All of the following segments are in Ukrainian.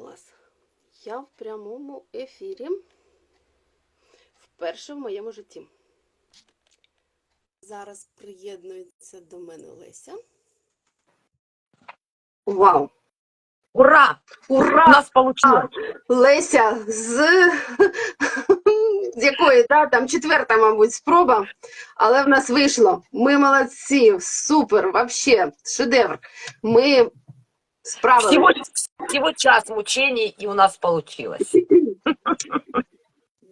Клас. Я в прямому ефірі. Вперше в моєму житті. Зараз приєднується до мене Леся. Вау! Ура! Ура! У нас получилось. Леся з, з якої, да, там четверта, мабуть, спроба, але в нас вийшло. Ми молодці, супер, вообще, шедевр. Ми справилися. Всего, всего час мучений, и у нас получилось.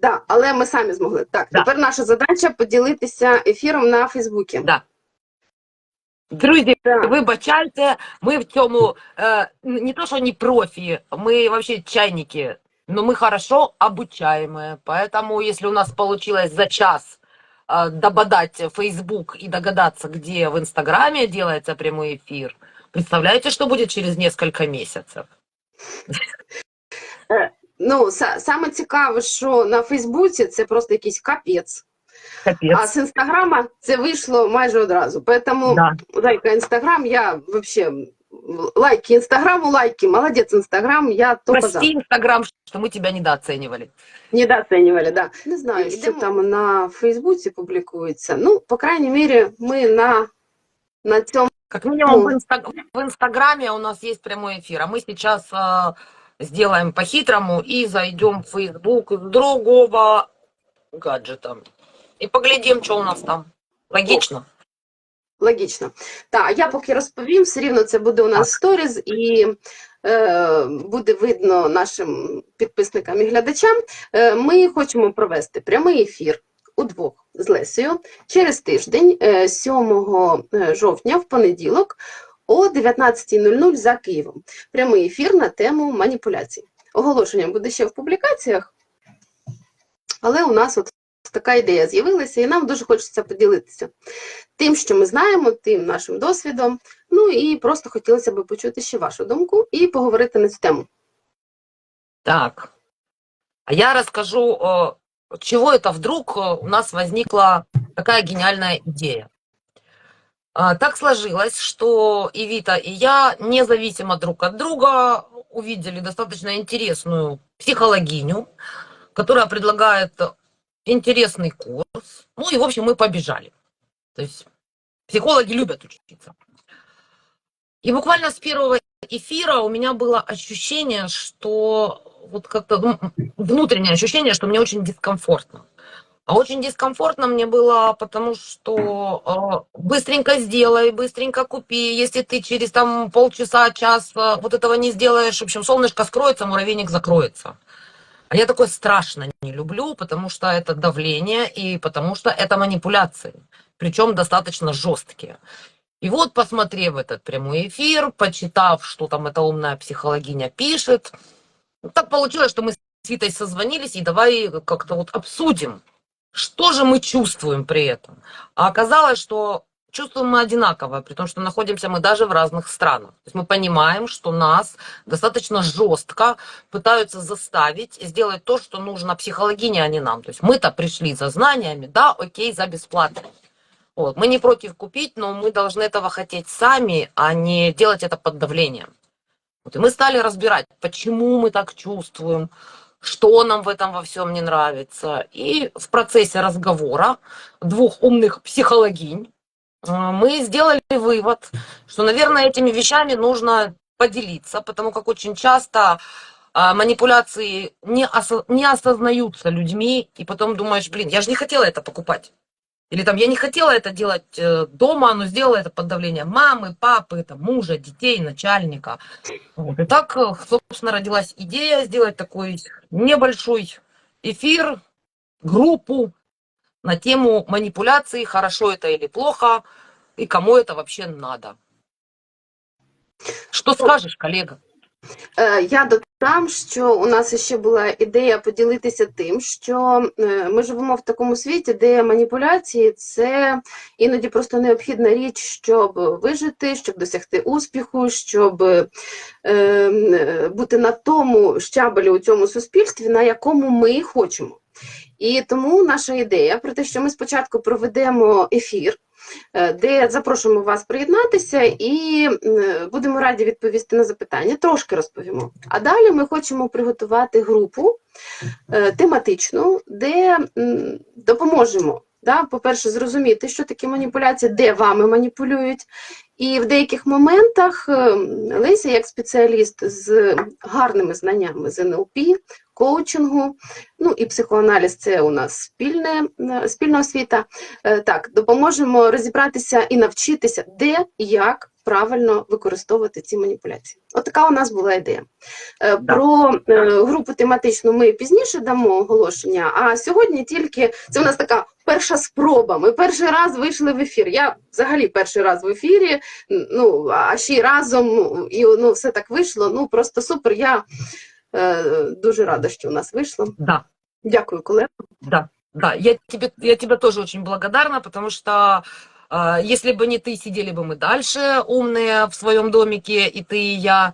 Да, але ми самі змогли. Так, Да. тепер наша задача поділитися ефіром на Фейсбуці. Да. Друзі, Так. вибачайте, ми в цьому е, не то, що не профі, ми вообще чайники, но мы хорошо обучаемые. Поэтому, если у нас получилось за час э, дободать Facebook и догадаться, где в Инстаграме делается прямой эфир, представляете, что будет через несколько месяцев? Ну, са- саме цікаве, що на Фейсбуці це просто якийсь капець. Капец. А з Інстаграма це вийшло майже одразу. Поэтому Да. лайка Інстаграм, я вообще лайки Інстаграму, лайки, молодець Інстаграм, я тільки за. Прости, Инстаграм, что мы тебя недооценивали. Недооценивали, да. Не знаю, що там на Фейсбуці публікується. Ну, по крайней мере, ми на, на цьому. Как минимум в, Ну. инста- в Инстаграме у нас есть прямой эфир, а мы сейчас э, сделаем по-хитрому и зайдем в Фейсбук с другого гаджета. И поглядим, что у нас там. Логично? Логічно. Так, а я поки розповім, все рівно це буде у нас сторіз і е, буде видно нашим підписникам і глядачам. Е, ми хочемо провести прямий ефір удвох з Лесею через тиждень, е, 7 жовтня, в понеділок, о 19.00 за Києвом. Прямий ефір на тему маніпуляцій. Оголошення буде ще в публікаціях, але у нас от така ідея з'явилася, і нам дуже хочеться поділитися тим, що ми знаємо, тим нашим досвідом. Ну і просто хотілося б почути ще вашу думку і поговорити на цю тему. Так. А я расскажу, э, чего это вдруг э, у нас возникла такая гениальная идея. А, Так сложилось, что и Вита, и я, независимо друг от друга, увидели достаточно интересную психологиню, которая предлагает интересный курс. Ну и, в общем, мы побежали. То есть психологи любят учиться. И буквально с первого эфира у меня было ощущение, что вот как-то ну, внутреннее ощущение, что мне очень дискомфортно. А очень дискомфортно мне было, потому что э, быстренько сделай, быстренько купи. Если ты через там полчаса, час э, вот этого не сделаешь, в общем, солнышко скроется, муравейник закроется. А я такое страшно не люблю, потому что это давление и потому что это манипуляции, причем достаточно жесткие. И вот, посмотрев этот прямой эфир, почитав, что там эта умная психологиня пишет, ну, так получилось, что мы с Витой созвонились и давай как-то вот обсудим, что же мы чувствуем при этом. А оказалось, что чувствуем мы одинаково, при том, что находимся мы даже в разных странах. То есть мы понимаем, что нас достаточно жестко пытаются заставить сделать то, что нужно психологине, а не нам. То есть мы-то пришли за знаниями, да, окей, за бесплатно. Вот. Мы не против купить, но мы должны этого хотеть сами, а не делать это под давлением. Вот. И мы стали разбирать, почему мы так чувствуем, что нам в этом во всем не нравится. И в процессе разговора двух умных психологинь э, мы сделали вывод, что, наверное, этими вещами нужно поделиться, потому как очень часто а, манипуляции не, осо- не осознаются людьми, и потом думаешь, блин, я же не хотела это покупать. Или там, я не хотела это делать э, дома, но сделала это под давлением мамы, папы, там, мужа, детей, начальника. Вот. И так, э, собственно, родилась идея сделать такой небольшой эфир, группу на тему манипуляции, хорошо это или плохо, и кому это вообще надо. Что скажешь, коллега? Е, Я додам, що у нас ще була ідея поділитися тим, що е, ми живемо в такому світі, де маніпуляції це іноді просто необхідна річ, щоб вижити, щоб досягти успіху, щоб е, бути на тому щабелі у цьому суспільстві, на якому ми хочемо. І тому наша ідея про те, що ми спочатку проведемо ефір. Е, де запрошуємо вас приєднатися і будемо раді відповісти на запитання. Трошки розповімо. А далі ми хочемо приготувати групу е, тематичну, де допоможемо. Да, по-перше, зрозуміти, що таке маніпуляція, де вами маніпулюють. І в деяких моментах е, Леся, як спеціаліст з гарними знаннями з НЛП, коучингу, ну і психоаналіз це у нас спільне, е, спільна освіта. Е, Так, допоможемо розібратися і навчитися, де і як правильно використовувати ці маніпуляції. От така у нас була ідея. Про групу тематичну ми пізніше дамо оголошення, а сьогодні тільки це у нас така перша спроба. Ми перший раз вийшли в ефір. Я взагалі перший раз в ефірі, ну а ще й разом, ну, і ну, все так вийшло. Ну просто супер. Я е, дуже рада, що у нас вийшло. Да, Дякую, колега. да, да. Я тебе, я тебе тоже очень благодарна, потому что э, если бы не ты, сидели бы мы дальше, умные в своем домике, и ты, и я.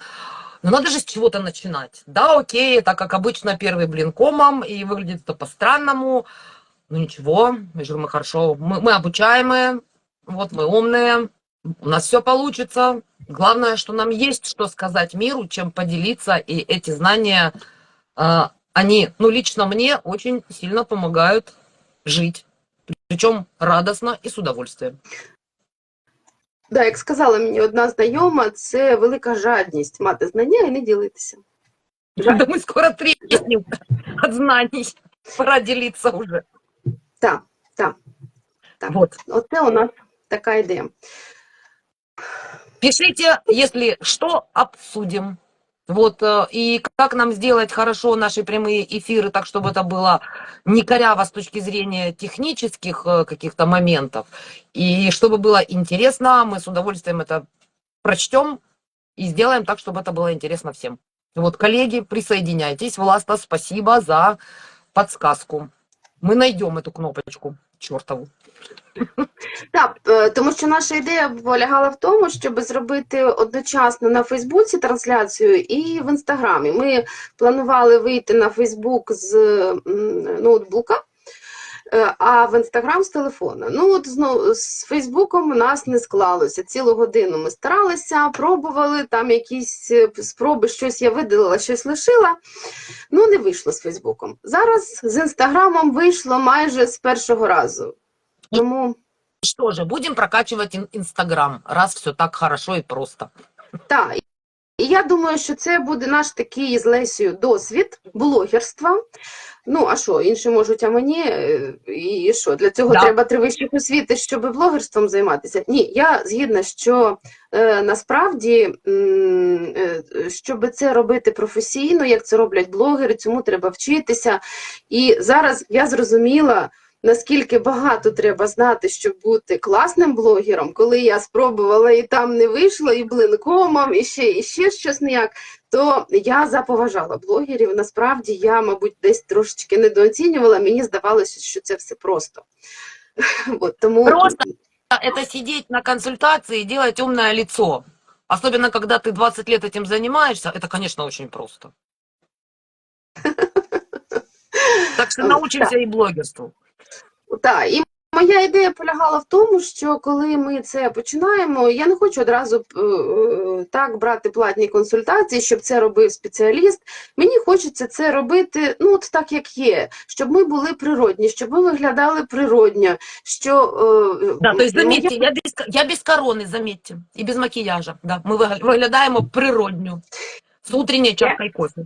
Но надо же с чего-то начинать. Да, окей, это как обычно первый блин комом, и выглядит это по-странному. Ну ничего, я же мы хорошо, мы, мы обучаемые, вот мы умные, у нас все получится. Главное, что нам есть что сказать миру, чем поделиться, и эти знания, э, они, ну лично мне, очень сильно помогают жить. Причем радостно и с удовольствием. Да, як сказала мені одна знайома, це велика жадність мати знання і не ділитися. Да мы скоро треснем от знаний. Пора делиться уже. Так, так. Так. Вот. Оце у нас така ідея. Пишите, если что, обсудим. Вот, э, и как нам сделать хорошо наши прямые эфиры, так, чтобы это было не коряво с точки зрения технических э, каких-то моментов, и чтобы было интересно, мы с удовольствием это прочтем и сделаем так, чтобы это было интересно всем. Вот, коллеги, присоединяйтесь. Власта, спасибо за подсказку. Мы найдем эту кнопочку чортову. Так, е, тому що наша ідея полягала в тому, щоб зробити одночасно на Фейсбуці трансляцію і в Інстаграмі. Ми планували вийти на Фейсбук з ноутбука, а в Інстаграм з телефона. Ну от знову з Фейсбуком у нас не склалося. Цілу годину ми старалися, пробували там якісь е, спроби, щось я видалила, щось лишила. Ну, не вийшло з Фейсбуком. Зараз з Інстаграмом вийшло майже з першого разу. Тому. Что же, будем прокачивать ин- Инстаграм, раз все так хорошо и просто. Так, і я думаю, що це буде наш такий з Лесією досвід блогерства. Ну, а що, інші можуть, а мені, е, і що, для цього Да. треба три вищих освіти, щоб блогерством займатися? Ні, я згідна, що е, насправді, е, щоб це робити професійно, як це роблять блогери, цьому треба вчитися. І зараз я зрозуміла, наскільки багато треба знати, щоб бути класним блогером, коли я спробувала і там не вийшло, і блинкомом, і ще, і ще щось ніяк, то я заповажала блогерів. Насправді я, мабуть, десь трошечки недооцінювала. Мені здавалося, що це все просто. От, тому Просто это сидеть на консультации и делать умное лицо. Особенно, когда ты 20 лет этим занимаешься, это, конечно, очень просто. Так что научимся и блогерству. Так, і моя ідея полягала в тому, що коли ми це починаємо, я не хочу одразу е, е, так брати платні консультації, щоб це робив спеціаліст. Мені хочеться це робити ну от так, як є, щоб ми були природні, щоб ми виглядали природньо. Що е, Да, то есть, ну, я- заметьте, я без, я без короны, заметьте, и без макияжа. Да, мы выгля- выглядаем природню. С утренней чашкой кофе.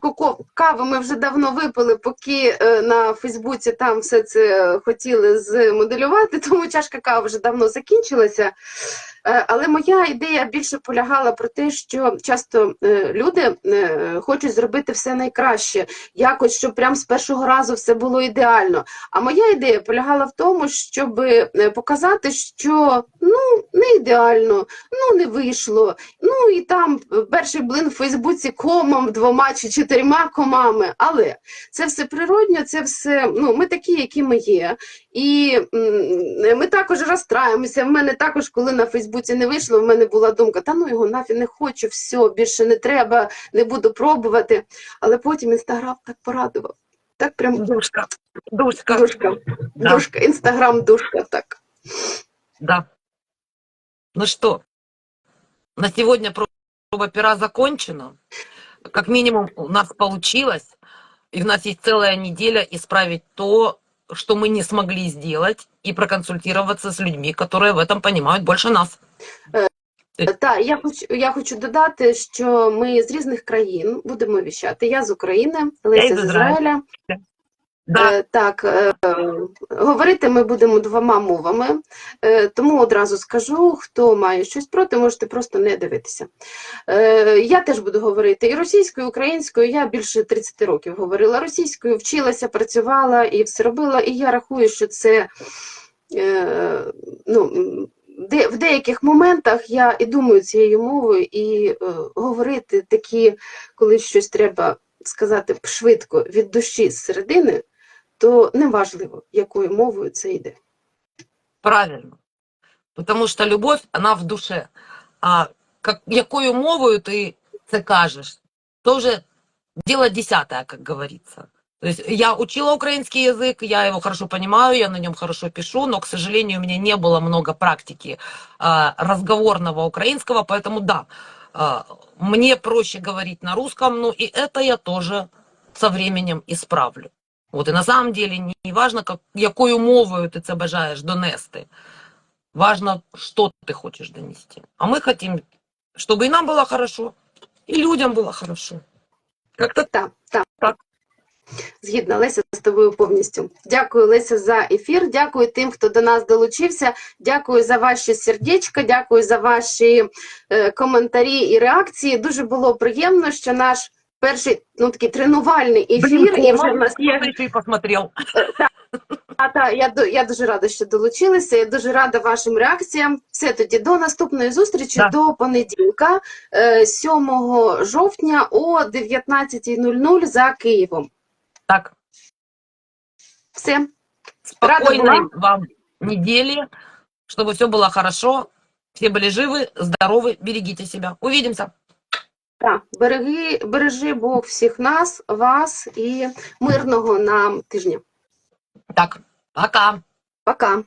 Ко- кави ми вже давно випили, поки е, на Фейсбуці там все це хотіли змоделювати, тому чашка кави вже давно закінчилася. Е, але моя ідея більше полягала про те, що часто е, люди хочуть зробити все найкраще, якось, щоб прям з першого разу все було ідеально. А моя ідея полягала в тому, щоб показати, що ну не ідеально, ну не вийшло. Ну і там перший блин в Фейсбуці комом двома чи чотирма комами. Але це все природньо, це все. Ну ми такі, які ми є. І ми також розстраємося. В мене також, коли на Фейсбуці не вийшло, в мене була думка: та ну його нафіг не хочу, все, більше не треба, не буду пробувати. Але потім інстаграм так порадував. Так прям Душка. Душка. душка, Да. душка, інстаграм душка, так. Да. Ну что, на сегодня проба пера закончена Как минимум у нас получилось, и у нас есть целая неделя исправить то, что мы не смогли сделать, и проконсультироваться с людьми, которые в этом понимают больше нас. Так, я хочу, я хочу додати, що ми з різних країн будемо віщати. Я з України, Леся із з Ізраїля. Да, Е, Так, е, говорити ми будемо двома мовами, е, тому одразу скажу, хто має щось проти, можете просто не дивитися. Я теж буду говорити і російською, і українською. Я більше 30 років говорила російською, вчилася, працювала і все робила. І я рахую, що це ну, в деяких моментах я і думаю цією мовою, і говорити такі, коли щось треба сказати швидко від душі з середини то неважливо, якою мовою це йде. правильно. Потому что любовь, она в душе. А как, якою мовою ти це кажеш, то вже дело десятое, как говорится. То есть я учила украинский язык, я его хорошо понимаю, я на нем хорошо пишу, но, к сожалению, у меня не было много практики а, разговорного украинского, поэтому да, а, мне проще говорить на русском, ну и это я тоже со временем исправлю. От і на не, важно, как, якою мовою ти це бажаєш донести. Важно, що ти хочеш донести. А ми хотим, щоб і нам було хорошо, і людям було хорошо. Как-то Так, так. Так. Згідна Леся з тобою повністю. Дякую, Леся, за ефір. Дякую тим, хто до нас долучився. Дякую за ваші сердечка, дякую за ваші е, коментарі і реакції. Дуже було приємно, що наш перший ну такий тренувальний ефір, і вже в нас є Ти ще й посмотрел. А, та, я, ду- я дуже рада, що долучилися. Я дуже рада вашим реакціям. Все тоді до наступної зустрічі Да. до понеділка, е, 7 жовтня о 19.00 за Києвом. Так, Все. Рада спокойной была. вам недели, чтобы все было хорошо, все были живы, здоровы, берегите себя. Увидимся. Так, береги, бережи Бог всіх нас, вас і мирного нам тижня. Так, пока. Пока.